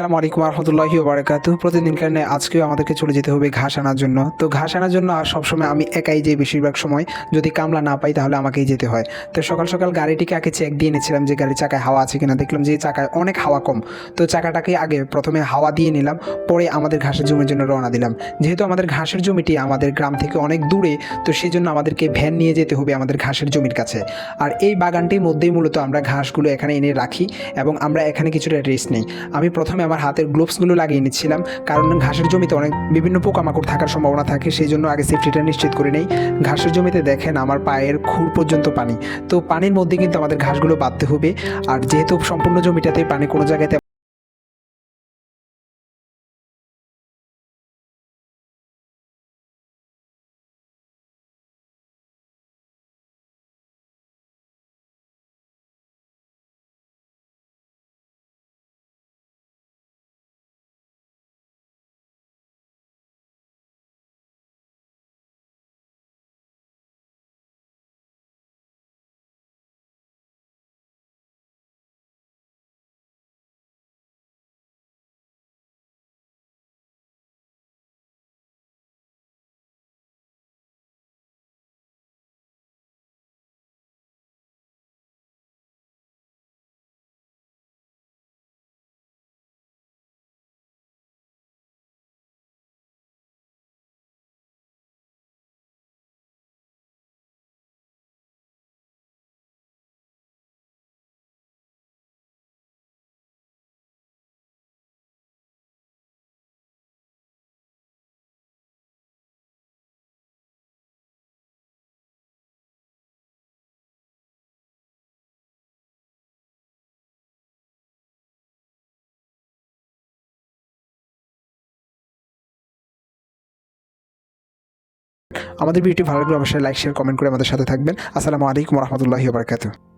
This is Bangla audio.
আসসালামু আলাইকুম রহমতুল্লাহি বারাকাতু প্রতিদিন কারণে আজকেও আমাদেরকে চলে যেতে হবে ঘাস আনার জন্য। তো ঘাস আনার জন্য আর সবসময় আমি একাই যাই বেশিরভাগ সময় যদি কামলা না পাই তাহলে আমাকেই যেতে হয়। তো সকাল সকাল গাড়িটিকে আগে চেক দিয়ে নিয়েছিলাম যে গাড়ির চাকায় হাওয়া আছে কিনা। দেখলাম যে চাকায় অনেক হাওয়া কম। তো চাকাটাকে আগে প্রথমে হাওয়া দিয়ে নিলাম, পরে আমাদের ঘাসের জমির জন্য রওনা দিলাম। যেহেতু আমাদের ঘাসের জমিটি আমাদের গ্রাম থেকে অনেক দূরে, তো সেই জন্য আমাদেরকে ভ্যান নিয়ে যেতে হবে আমাদের ঘাসের জমির কাছে। আর এই বাগানটির মধ্যেই মূলত আমরা ঘাসগুলো এখানে এনে রাখি এবং আমরা এখানে কিছুটা রেস্ট নিই। আমি প্রথমে আমার হাতের গ্লোভসগুলো লাগিয়ে নিচ্ছিলাম। কারণ ঘাসের জমিতে অনেক বিভিন্ন পোকামাকড় থাকার সম্ভাবনা থাকে সেই জন্য আগে সেফটিটা নিশ্চিত করে নেই। ঘাসের জমিতে দেখেন আমার পায়ের খুর পর্যন্ত পানি। তো পানির মধ্যে কিন্তু আমাদের ঘাসগুলো বাঁধতে হবে। আর যেহেতু সম্পূর্ণ জমিটাতে পানি কোনো জায়গাতে আমাদের ভিডিওটি ভালো লাগলে অবশ্যই লাইক শেয়ার কমেন্ট করে আমাদের সাথে থাকবেন। আসসালামু আলাইকুম রহমতুল্লাহি বারকাতু